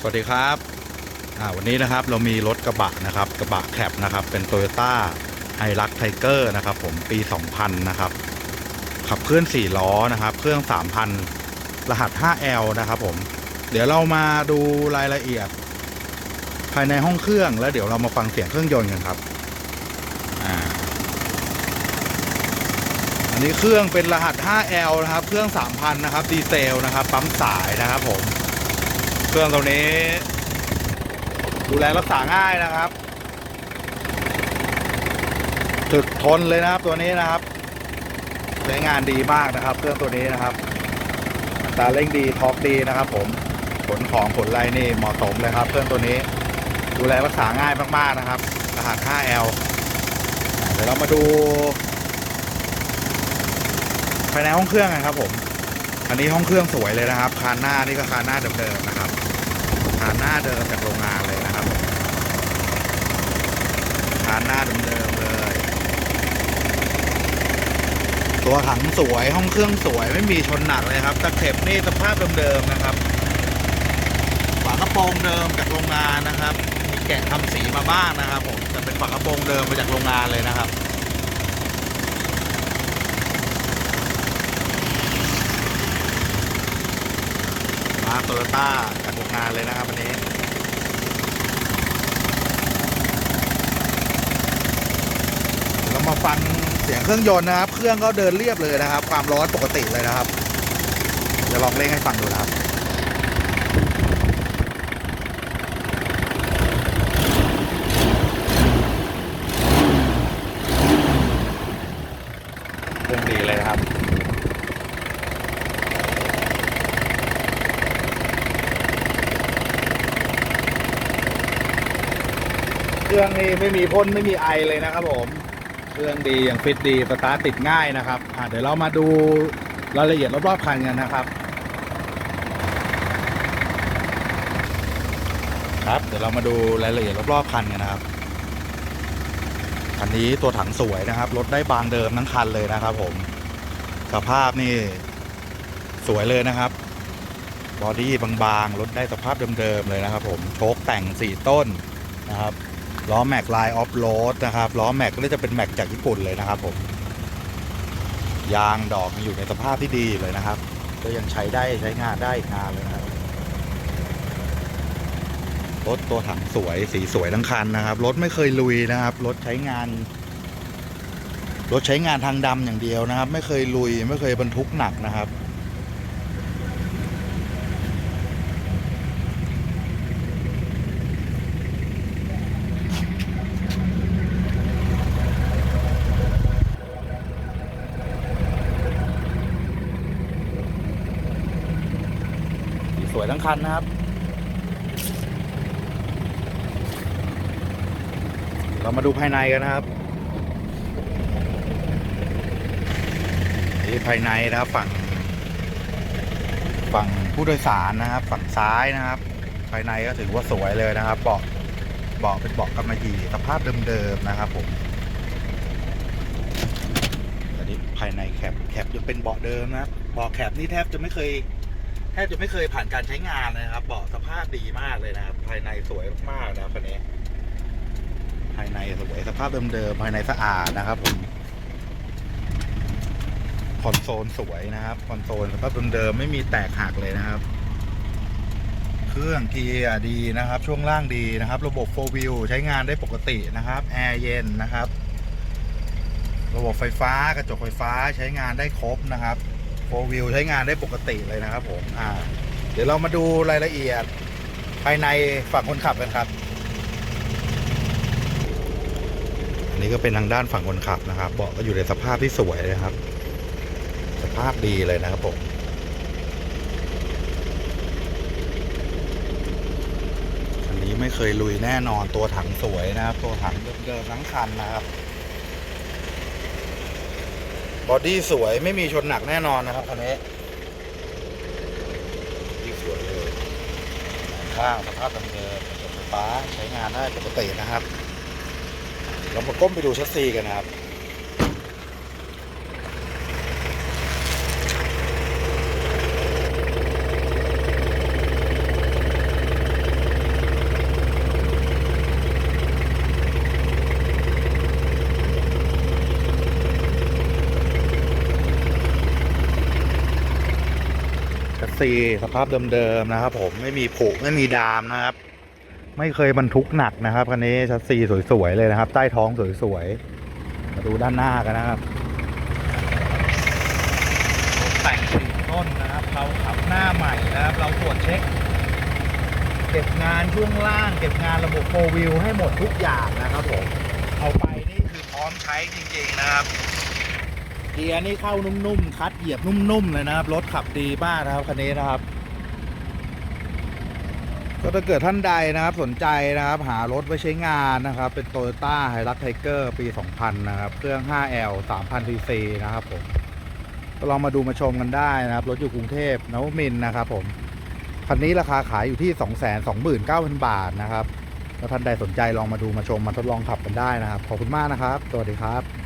สวัสดีครับวันนี้นะครับเรามีรถกระบะนะครับกระบะแคปนะครับเป็น t o y ยต้าไฮรักไทเกอร์นะครับผมปี 2000 นะครับ ขับเคลื่อน 4 ล้อนะครับ เครื่อง 3,000 รหัส 5L นะครับผมเดี๋ยวเรามาดูรายละเอียด ภายในห้องเครื่องแล้วเดี๋ยวเรามาฟังเสียงเครื่องยนต์กันครับอันนี้เครื่องเป็นรหัส 5L นะครับ เครื่อง 3,000 นะครับ ดีเซลนะครับ ปั๊มสายนะครับผม เครื่องตัวนี้ ดูแลรักษาง่ายนะครับถึกทนเลยนะครับตัวนี้นะครับใช้งานดีมากนะครับ เครื่องตัวนี้นะครับตาเร่งดีทอกดีนะครับ ผมผลของผลไรนี่เหมาะสมเลยครับ เครื่องตัวนี้ ดูแลรักษาง่ายมากๆนะครับรหัส 5L อ่าเดี๋ยวเรามาดูภายในห้องเครื่องกันครับผม อันนี้ห้องเครื่องสวยเลยนะครับ คานหน้านี่ก็คานหน้าเดิมๆนะครับานหน้าเดิมจากโรงงานเลยนะครับคานหน้าเดิมๆเลย ตัวถังสวยห้องเครื่องสวยไม่มีชนหนักเลยครับตะเข็บนี่สภาพเดิมๆนะครับฝากระโปรงเดิมจากโรงงานนะครับ มีแกะทำสีมาบ้างนะครับผมแต่เป็นฝากระโปรงเดิมมาจากโรงงานเลยนะครับ โตโยต้าจากโรงงานเลยนะครับวันนี้เรามาฟังเสียงเครื่องยนต์นะครับ เครื่องก็เดินเรียบเลยนะครับ ความร้อนปกติเลยนะครับ จะลองเร่งให้ฟังดูนะครับ เครื่องดีเลยนะครับ เค รื่อง นี้ไม่มีพ่นไม่มีไอเลยนะครับผม เครื่องดีอย่างฟิตดีสตาร์ติดง่ายนะครับเดี๋ยวเรามาดูรายละเอียดรอบๆคันกันนะครับ ครับ เดี๋ยวเรามาดูรายละเอียดรอบๆคันกันนะครับคันนี้ตัวถังสวยนะครับรถได้บางเดิมทั้งคันเลยนะครับ ผมสภาพนี่สวยเลยนะครับบอดี้บางๆรถได้สภาพเดิมๆเลยนะครับ ผมโชคแต่งสี่ต้นนะครับ ล้อแม็กไลน์ออฟโรดนะครับล้อแม็กก็จะเป็นแม็กจากญี่ปุ่นเลยนะครับผมยางดอกอยู่ในสภาพที่ดีเลยนะครับ ก็ยังใช้ได้ใช้งานได้อีกนานเลยนะครับรถตัวถังสวยสีสวยทั้งคันนะครับรถไม่เคยลุยนะครับรถใช้งานรถใช้งานทางดำอย่างเดียวนะครับ ไม่เคยลุยไม่เคยบรรทุกหนักนะครับ วยทั้งคันนะครับ เรามาดูภายในกันนะครับ นี่ภายในนะครับฝั่ง ฝั่งผู้โดยสารนะครับ ฝั่งซ้ายนะครับ ภายในก็ถือว่าสวยเลยนะครับเบาะเบาะเป็นเบาะกำมะหยี่สภาพเดิมๆนะครับผมอันนี้ภายในแคปแคปจะเป็นเบาะเดิมนะครับเบาะแคปนี่แทบจะไม่เคย แทบจะไม่เคยผ่านการใช้งานนะครับเบาะสภาพดีมากเลยนะครับ ภายในสวยมากนะครับคันนี้ ภายในสวยสภาพเดิมๆภายในสะอาดนะครับผมคอนโซลสวยนะครับคอนโซลสภาพเดิมๆไม่มีแตกหักเลยนะครับ เครื่องเกียร์ดีนะครับ ช่วงล่างดีนะครับ ระบบโฟวิลใช้งานได้ปกตินะครับแอร์เย็นนะครับ ระบบไฟฟ้ากระจกไฟฟ้าใช้งานได้ครบนะครับ โฟวิลใช้งานได้ปกติเลยนะครับผมอ่า เดี๋ยวเรามาดูรายละเอียด ภายในฝั่งคนขับกันครับ อันนี้ก็เป็นทางด้านฝั่งคนขับนะครับเบาะก็อยู่ในสภาพที่สวยนะครับ สภาพดีเลยนะครับผมอันนี้ไม่เคยลุยแน่นอนตัวถังสวยนะครับ ตัวถังเดิมๆทั้งคันนะครับ บอดี้สวยไม่มีชนหนักแน่นอนนะครับคันนี้ที่สวยเลยข้างสภาพเดิมๆกระจกไฟฟ้าใช้งานได้ปกตินะครับ เรามาก้มไปดูชัดซีกันนะครับ ซีสภาพเดิมๆนะครับ ผมไม่มีผุไม่มีดามนะครับ ไม่เคยบรรทุกหนักนะครับคันนี้ชัสซีสวยๆเลยนะครับ ใต้ท้องสวยๆมาดูด้านหน้ากันนะครับแต่งสี่ต้นนะครับ เราขับหน้าใหม่นะครับ เราตรวจเช็ค เก็บงานช่วงล่าง เก็บงานระบบโฟวิวให้หมดทุกอย่างนะครับผมเอาไปนี่คือพร้อมใช้จริงๆนะครับ เกียร์นี่เข้านุ่มๆ คัดเหยียบนุ่มๆเลยนะครับ รถขับดีมากนะครับคันนี้นะครับ ก็ถ้าเกิดท่านใดนะครับสนใจนะครับ หารถไว้ใช้งานนะครับ เป็น Toyota h i l u x Tiger ปี 2000 นะครับ เครื่อง 5L 3000 cc นะครับผมก็ลองมาดูมาชมกันได้นะครับ รถอยู่กรุงเทพนวมินนะครับผมคันนี้ราคาขายอยู่ที่ 229,000 บาทนะครับถ้าท่านใดสนใจลองมาดูมาชมมาทดลองขับกันได้นะครับ ขอบคุณมากนะครับ สวัสดีครับ